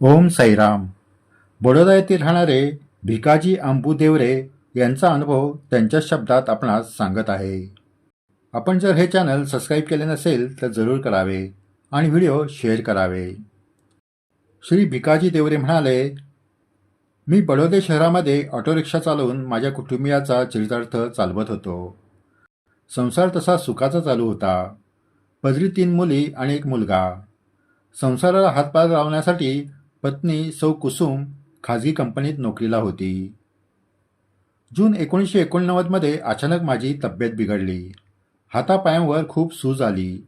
ओम साईराम बडोदा येथे राहणारे भिकाजी आंबू देवरे यांचा अनुभव त्यांच्या शब्दात आपणास सांगत आहे. आपण जर हे चॅनल सबस्क्राईब केले नसेल तर जरूर करावे आणि व्हिडिओ शेअर करावे. श्री भिकाजी देवरे म्हणाले मी बडोदे शहरामध्ये ऑटो रिक्षा चालवून माझ्या कुटुंबियाचा चरितार्थ चालवत होतो. संसार तसा सुखाचा चालू होता. पदरी तीन मुली आणि एक मुलगा. संसाराला हातपार लावण्यासाठी पत्नी सौ कुसुम खाजगी कंपनीत नोकरीला होती. जून एकोणीसशे एकोणनव्वदमध्ये अचानक माझी तब्येत बिघडली. हातापायांवर खूप सूज आली.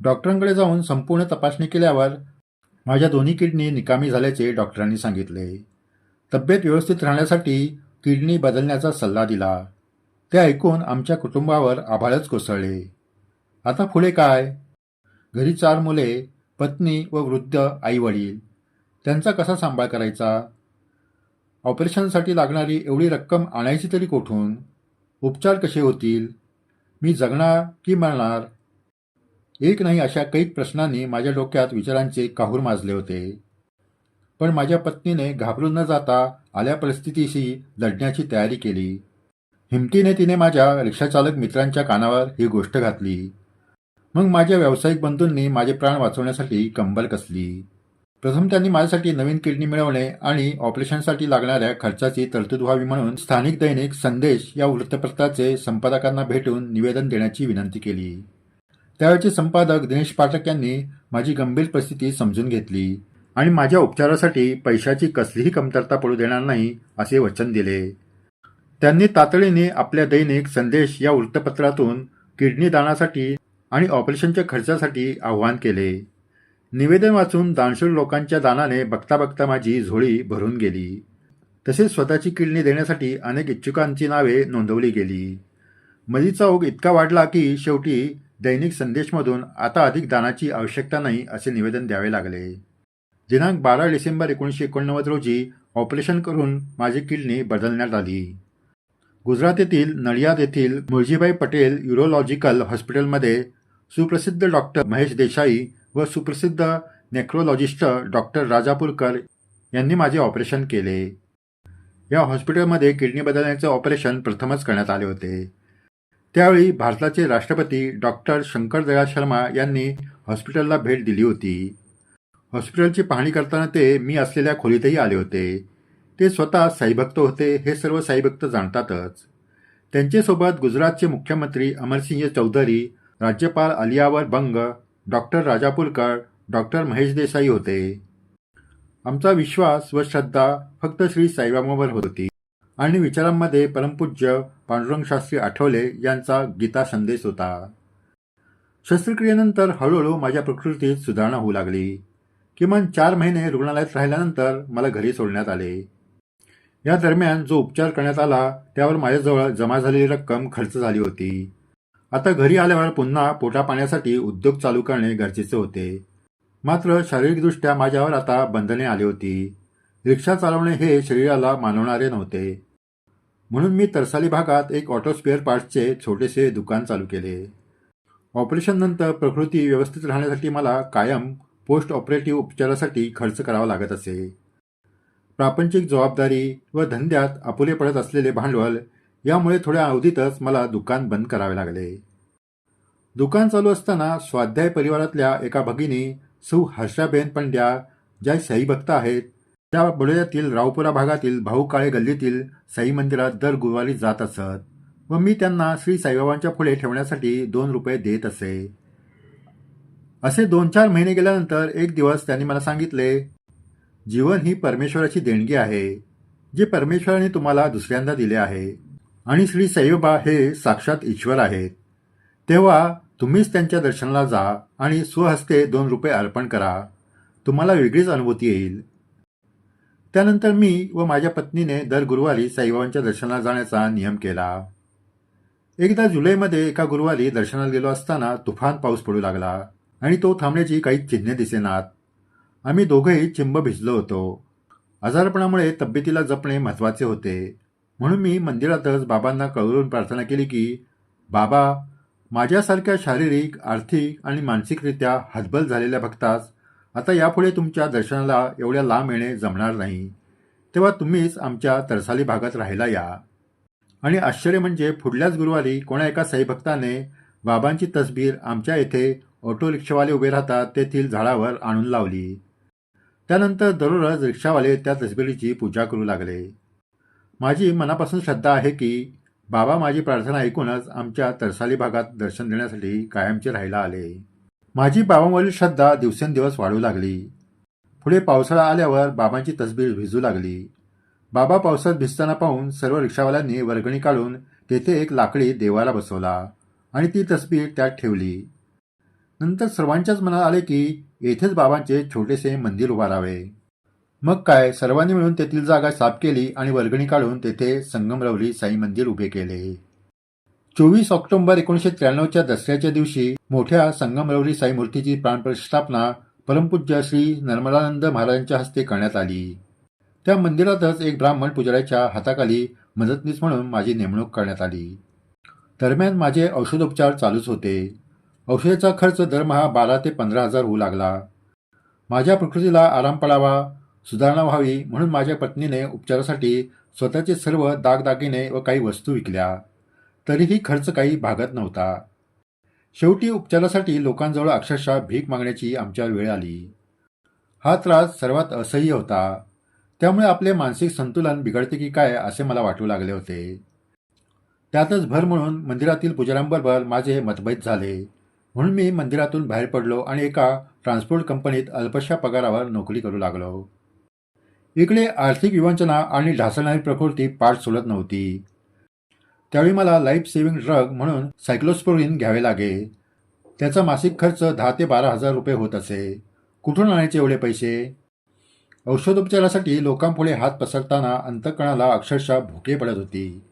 डॉक्टरांकडे जाऊन संपूर्ण तपासणी केल्यावर माझ्या दोन्ही किडनी निकामी झाल्याचे डॉक्टरांनी सांगितले. तब्येत व्यवस्थित राहण्यासाठी किडनी बदलण्याचा सल्ला दिला. ते ऐकून आमच्या कुटुंबावर आभाळच कोसळले. आता पुढे काय? घरी चार मुले पत्नी व वृद्ध आईवडील. त्यांचा कसा सांभाळ करायचा? ऑपरेशनसाठी लागणारी एवढी रक्कम आणायची तरी कोठून? उपचार कसे होतील? मी जगणार की मरणार? एक नाही अशा कैक प्रश्नांनी माझ्या डोक्यात विचारांचे काहूर माजले होते. पण माझ्या पत्नीने घाबरून न जाता आल्या परिस्थितीशी लढण्याची तयारी केली. हिमतीने तिने माझ्या रिक्षाचालक मित्रांच्या कानावर ही गोष्ट घातली. मग माझ्या व्यावसायिक बंधूंनी माझे प्राण वाचवण्यासाठी कंबर कसली? प्रथम त्यांनी माझ्यासाठी नवीन किडनी मिळवणे आणि ऑपरेशनसाठी लागणाऱ्या खर्चाची तरतूद व्हावी म्हणून स्थानिक दैनिक संदेश या वृत्तपत्राचे संपादकांना भेटून निवेदन देण्याची विनंती केली. त्यावेळचे संपादक दिनेश पाठक यांनी माझी गंभीर परिस्थिती समजून घेतली आणि माझ्या उपचारासाठी पैशाची कसलीही कमतरता पडू देणार नाही असे वचन दिले. त्यांनी तातडीने आपल्या दैनिक संदेश या वृत्तपत्रातून किडनी दानासाठी आणि ऑपरेशनच्या खर्चासाठी आव्हान केले. निवेदन वाचून दानशूर लोकांच्या दानाने बघता बघता माझी झोळी भरून गेली. तसेच स्वतःची किडनी देण्यासाठी अनेक इच्छुकांची नावे नोंदवली गेली. मधीचा ओघ इतका वाढला की शेवटी दैनिक संदेशमधून आता अधिक दानाची आवश्यकता नाही असे निवेदन द्यावे लागले. दिनांक बारा डिसेंबर एकोणीसशे एकोणनव्वद रोजी ऑपरेशन करून माझी किडनी बदलण्यात आली. गुजरात येथील नडियाद येथील मुळजीभाई पटेल युरोलॉजिकल हॉस्पिटलमध्ये सुप्रसिद्ध डॉक्टर महेश देसाई व सुप्रसिद्ध नेक्रोलॉजिस्ट डॉक्टर राजापूरकर यांनी माझे ऑपरेशन केले. या हॉस्पिटलमध्ये किडनी बदलण्याचे ऑपरेशन प्रथमच करण्यात आले होते. त्यावेळी भारताचे राष्ट्रपती डॉक्टर शंकरदयाळ शर्मा यांनी हॉस्पिटलला भेट दिली होती. हॉस्पिटलची पाहणी करताना ते मी असलेल्या खोलीतही आले होते. ते स्वतः साईभक्त होते हे सर्व साईभक्त जाणतातच. त्यांच्यासोबत गुजरातचे मुख्यमंत्री अमरसिंह चौधरी राज्यपाल अलियावर बंग डॉक्टर राजापूरकर डॉक्टर महेश देसाई होते. आमचा विश्वास व श्रद्धा फक्त श्री साईबाबांवर होती. आणि विचारांमध्ये परमपूज्य पांडुरंग शास्त्री आठवले यांचा गीता संदेश होता. शस्त्रक्रियेनंतर हळूहळू माझ्या प्रकृतीत सुधारणा होऊ लागली. किमान चार महिने रुग्णालयात राहिल्यानंतर मला घरी सोडण्यात आले. या दरम्यान जो उपचार करण्यात आला त्यावर माझ्याजवळ जमा झालेली रक्कम खर्च झाली होती. आता घरी आल्यावर पुन्हा पोटापाण्यासाठी उद्योग चालू करणे गरजेचे होते. मात्र शारीरिकदृष्ट्या माझ्यावर आता बंधने आली होती. रिक्षा चालवणे हे शरीराला मानवणारे नव्हते. म्हणून मी तरसाली भागात एक ऑटो स्पेअर पार्ट्सचे छोटेसे दुकान चालू केले. ऑपरेशननंतर प्रकृती व्यवस्थित राहण्यासाठी मला कायम पोस्ट ऑपरेटिव्ह उपचारासाठी खर्च करावा लागत असे. प्रापंचिक जबाबदारी व धंद्यात अपुरे पडत असलेले भांडवल यामुळे थोड्या अवधीतच मला दुकान बंद करावे लागले. दुकान चालू असताना स्वाध्याय परिवारातल्या एका भगिनी सौ हर्षाबेन पंड्या ज्या साई भक्त आहेत त्या बडोद्यातील रावपुरा भागातील भाऊ काळे गल्लीतील साई मंदिरात दर गुरुवारी जात असत व मी त्यांना श्री साईबाबांच्या पुढे ठेवण्यासाठी दोन रुपये देत असे. असे दोन चार महिने गेल्यानंतर एक दिवस त्यांनी मला सांगितले जीवन ही परमेश्वराची देणगी आहे जे परमेश्वराने तुम्हाला दुसऱ्यांदा दिले आहे. आणि श्री साईबाबा हे साक्षात ईश्वर आहेत. तेव्हा तुम्हीच त्यांच्या दर्शनाला जा आणि स्वहस्ते दोन रुपये अर्पण करा. तुम्हाला वेगळीच अनुभूती येईल. त्यानंतर मी व माझ्या पत्नीने दर गुरुवारी साईबाबांच्या दर्शनाला जाण्याचा नियम केला. एकदा जुलैमध्ये एका गुरुवारी दर्शनाला गेलो असताना तुफान पाऊस पडू लागला आणि तो थांबण्याची काही चिन्हे दिसेनात. आम्ही दोघंही चिंब भिजलो होतो. आजारपणामुळे तब्येतीला जपणे महत्त्वाचे होते. म्हणून मी मंदिरातच बाबांना कळवून प्रार्थना केली की बाबा माझ्यासारख्या शारीरिक आर्थिक आणि मानसिकरित्या हतबल झालेल्या भक्तास आता यापुढे तुमच्या दर्शनाला एवढ्या लांब येणे जमणार नाही. तेव्हा तुम्हीच आमच्या तरसाली भागात राहायला या. आणि आश्चर्य म्हणजे पुढल्याच गुरुवारी कोणा एका साईभक्ताने बाबांची तसबीर आमच्या येथे ऑटो रिक्षावाले उभे राहतात तेथील झाडावर आणून लावली. त्यानंतर दररोज रिक्षावाले त्या तसबिरीची पूजा करू लागले. माझी मनापासून श्रद्धा आहे की बाबा माझी प्रार्थना ऐकूनच आमच्या तरसाली भागात दर्शन देण्यासाठी कायमचे राहायला आले. माझी बाबांवरील श्रद्धा दिवसेंदिवस वाढू लागली. पुढे पावसाळा आल्यावर बाबांची तसबीर भिजू लागली. बाबा पावसात भिजताना पाहून सर्व रिक्षावाल्यांनी वर्गणी काढून तेथे एक लाकडी देवाला बसवला आणि ती तसबीर त्यात ठेवली. नंतर सर्वांच्याच मनात आले की येथेच बाबांचे छोटेसे मंदिर उभारावे. मग काय? सर्वांनी मिळून तेथील जागा साफ केली आणि वर्गणी काढून तेथे संगमरवरी साई मंदिर उभे केले. चोवीस ऑक्टोबर एकोणीसशे त्र्याण्णवच्या दसऱ्याच्या दिवशी मोठ्या संगमरवरी साई मूर्तीची प्राणप्रतिष्ठापना परमपूज्य श्री नर्मदानंद महाराजांच्या हस्ते करण्यात आली. त्या मंदिरातच एक ब्राह्मण पुजाऱ्याच्या हाताखाली मदतनीस म्हणून माझी नेमणूक करण्यात आली. दरम्यान माझे औषधोपचार चालूच होते. औषधाचा खर्च दरमहा बारा ते पंधरा हजार होऊ लागला. माझ्या प्रकृतीला आराम पडावा सुधारणा व्हावी म्हणून माझ्या पत्नीने उपचारासाठी स्वतःचे सर्व दागदागिने व काही वस्तू विकल्या. तरीही खर्च काही भागत नव्हता. शेवटी उपचारासाठी लोकांजवळ अक्षरशः भीक मागण्याची आमच्यावर वेळ आली. हा त्रास सर्वात असह्य होता. त्यामुळे आपले मानसिक संतुलन बिघडते की काय असे मला वाटू लागले होते. त्यातच भर म्हणून मंदिरातील पुजाऱ्यांबरोबर माझे मतभेद झाले. म्हणून मी मंदिरातून बाहेर पडलो आणि एका ट्रान्सपोर्ट कंपनीत अल्पशा पगारावर नोकरी करू लागलो. इकडे आर्थिक विवंचना आणि ढासळणारी प्रकृती पाठ सोडत नव्हती. त्यावेळी मला लाईफ सेव्हिंग ड्रग म्हणून सायक्लोस्पोरिन घ्यावे लागे. त्याचा मासिक खर्च दहा ते बारा हजार रुपये होत असे. कुठून आणायचे एवढे पैसे? औषधोपचारासाठी लोकांपुढे हात पसरताना अंतकणाला अक्षरशः भुके पडत होती.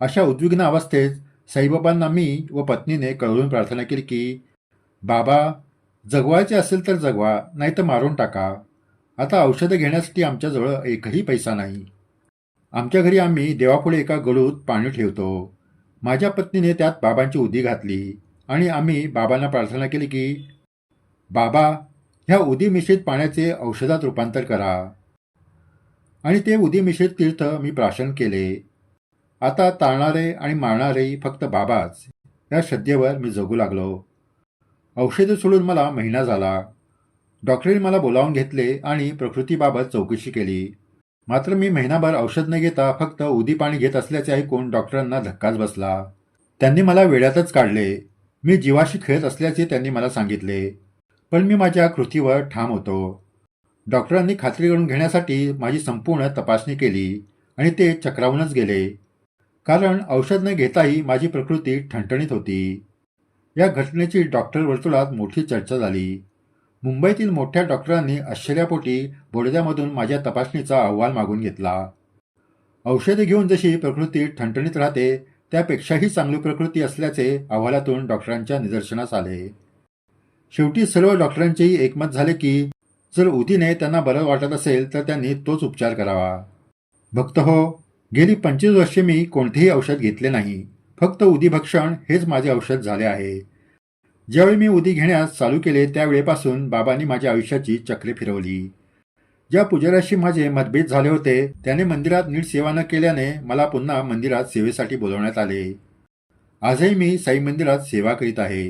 अशा उद्विग्न अवस्थेत साईबाबांना मी व पत्नीने कळवून प्रार्थना केली की बाबा जगवायचे असेल तर जगवा नाही तर मारून टाका. आता औषधं घेण्यासाठी आमच्याजवळ एकही पैसा नाही. आमच्या घरी आम्ही देवापुढे एका गडूत पाणी ठेवतो. माझ्या पत्नीने त्यात बाबांची उदी घातली आणि आम्ही बाबांना प्रार्थना केली की बाबा ह्या उदी मिश्रित पाण्याचे औषधात रूपांतर करा. आणि ते उदी मिश्रित तीर्थ मी प्राशन केले. आता ताळणारे आणि मारणारे फक्त बाबाच या श्रद्धेवर मी जगू लागलो. औषधं सोडून मला महिना झाला. डॉक्टरांनी मला बोलावून घेतले आणि प्रकृतीबाबत चौकशी केली. मात्र मी महिनाभर औषध न घेता फक्त उदी पाणी घेत असल्याचे ऐकून डॉक्टरांना धक्काच बसला. त्यांनी मला वेड्यातच काढले. मी जीवाशी खेळत असल्याचे त्यांनी मला सांगितले. पण मी माझ्या कृतीवर ठाम होतो. डॉक्टरांनी खात्री करून घेण्यासाठी माझी संपूर्ण तपासणी केली आणि ते चक्रावूनच गेले. कारण औषध न घेताही माझी प्रकृती ठणठणीत होती. या घटनेची डॉक्टर वर्तुळात मोठी चर्चा झाली. मुंबईतील मोठ्या डॉक्टरांनी आश्चर्यापोटी बोडद्यामधून माझ्या तपासणीचा अहवाल मागून घेतला. औषधे घेऊन जशी प्रकृती ठणठणीत राहते त्यापेक्षाही चांगली प्रकृती असल्याचे अहवालातून डॉक्टरांच्या निदर्शनास आले. शेवटी सर्व डॉक्टरांचेही एकमत झाले की जर उदीने त्यांना बरं वाटत असेल तर त्यांनी तोच उपचार करावा. भक्त हो गेली पंचवीस वर्षे मी कोणतेही औषध घेतले नाही. फक्त उदीभक्षण हेच माझे औषध झाले आहे. ज्यावेळी मी उदी घेण्यास चालू केले त्यावेळेपासून बाबांनी माझ्या आयुष्याची चक्रे फिरवली. ज्या पुजाऱ्याशी माझे मतभेद झाले होते त्याने मंदिरात नीट सेवा न केल्याने मला पुन्हा मंदिरात सेवेसाठी बोलवण्यात आले. आजही मी साई मंदिरात सेवा करीत आहे.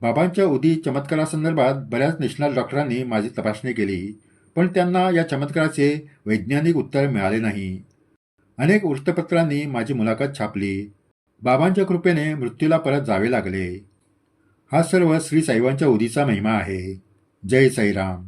बाबांच्या उदी चमत्कारासंदर्भात बऱ्याच निष्णात डॉक्टरांनी माझी तपासणी केली पण त्यांना या चमत्काराचे वैज्ञानिक उत्तर मिळाले नाही. अनेक वृत्तपत्रांनी माझी मुलाखत छापली. बाबांच्या कृपेने मृत्यूला परत जावे लागले. हा सर्व श्री साईबांच्या उदीचा महिमा आहे. जय साईराम.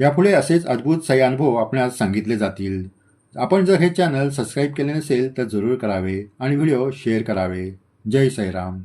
यापुढे असेच अद्भुत सयानुभव अनुभव आपणास सांगितले जातील. आपण जर हे चॅनल सबस्क्राईब केले नसेल तर जरूर करावे आणि व्हिडिओ शेअर करावे. जय साईराम